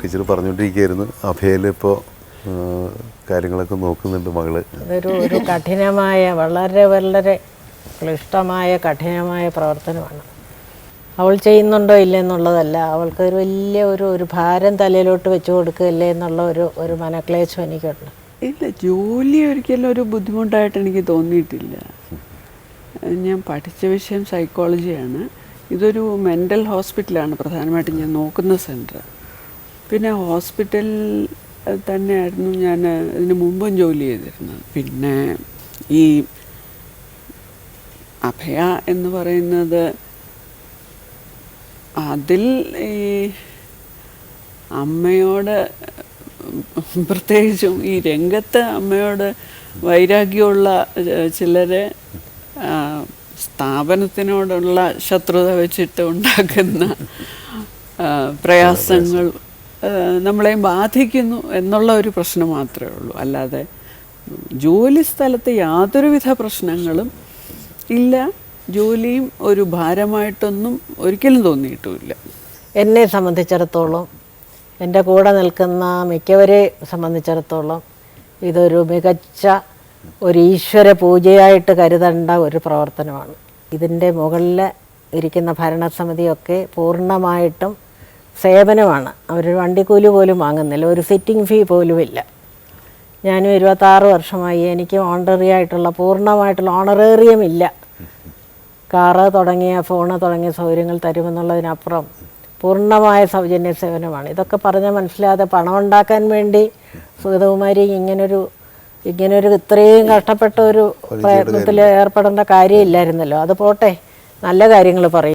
Teacher പറഞ്ഞുകൊണ്ടിരിക്കുകയായിരുന്നു. അഭയൽ ഇപ്പോ കാര്യങ്ങളൊക്കെ നോക്കുന്നുണ്ട് മകൾ. അതൊരു ഒരു കഠിനമായ വളരെ വളരെ ക്ലിഷ്ടമായ കഠിനമായ പ്രവർത്തനമാണ്. അവൾ ചെയ്യുന്നുണ്ടോ ഇല്ല എന്നുള്ളതല്ല അവൾക്ക് ഒരു വലിയ ഒരു ഒരു ഭാരം തലയിലോട്ട് വെച്ചു കൊടുക്കുകയല്ലേ എന്നുള്ള ഒരു ഒരു മനക്ലേശം എനിക്കുണ്ട്. ഇല്ല ജോലി ഒരിക്കലും ഒരു ബുദ്ധിമുട്ടായിട്ട് എനിക്ക് തോന്നിയിട്ടില്ല. ഞാൻ പഠിച്ച വിഷയം സൈക്കോളജിയാണ് ഇതൊരു മെന്റൽ ഹോസ്പിറ്റലാണ് പ്രധാനമായിട്ടും ഞാൻ നോക്കുന്ന സെന്റർ പിന്നെ ഹോസ്പിറ്റൽ തന്നെയായിരുന്നു ഞാൻ ഇതിന് മുമ്പും ജോലി ചെയ്തിരുന്നത്. പിന്നെ ഈ അഭയ എന്ന് പറയുന്നത് അതിൽ ഈ അമ്മയോട് പ്രത്യേകിച്ചും ഈ രംഗത്ത് അമ്മയോട് വൈരാഗ്യമുള്ള ചിലരെ സ്ഥാപനത്തിനോടുള്ള ശത്രുത വെച്ചിട്ട് ഉണ്ടാക്കുന്ന പ്രയാസങ്ങൾ നമ്മളെ ബാധിക്കുന്നു എന്നുള്ള ഒരു പ്രശ്നം മാത്രമേ ഉള്ളൂ. അല്ലാതെ ജോലി സ്ഥലത്ത് യാതൊരുവിധ പ്രശ്നങ്ങളും ഇല്ല. ജോലിയും ഒരു ഭാരമായിട്ടൊന്നും ഒരിക്കലും തോന്നിയിട്ടുമില്ല. എന്നെ സംബന്ധിച്ചിടത്തോളം എന്റെ കൂടെ നിൽക്കുന്ന മിക്കവരെ സംബന്ധിച്ചിടത്തോളം ഇതൊരു മികച്ച ഒരു ഈശ്വര പൂജയായിട്ട് കരുതേണ്ട ഒരു പ്രവർത്തനമാണ്. ഇതിന്റെ മുകളിൽ ഇരിക്കുന്ന ഭരണസമിതിയൊക്കെ പൂർണമായിട്ടും സേവനമാണ്. അവർ വണ്ടിക്കൂലി പോലും വാങ്ങുന്നില്ല. ഒരു സിറ്റിംഗ് ഫീ പോലും ഇല്ല. ഞാനും ഇരുപത്താറ് വർഷമായി എനിക്ക് ഓണററി ആയിട്ടുള്ള പൂർണമായിട്ടുള്ള ഓണറേറിയം ഇല്ല. കാറ് തുടങ്ങിയ ഫോണ് തുടങ്ങിയ സൗകര്യങ്ങൾ തരുമെന്നുള്ളതിനപ്പുറം പൂർണമായ സൗജന്യ സേവനമാണ്. ഇതൊക്കെ പറഞ്ഞാൽ മനസ്സിലാതെ പണം ഉണ്ടാക്കാൻ വേണ്ടി സുഗതകുമാരി ഇങ്ങനൊരു ഇങ്ങനൊരു ഇത്രയും കഷ്ടപ്പെട്ട ഒരു പ്രയത്നത്തിൽ ഏർപ്പെടേണ്ട കാര്യമില്ലായിരുന്നല്ലോ. അത് പോട്ടെ. നല്ല കാര്യങ്ങൾ പറയും.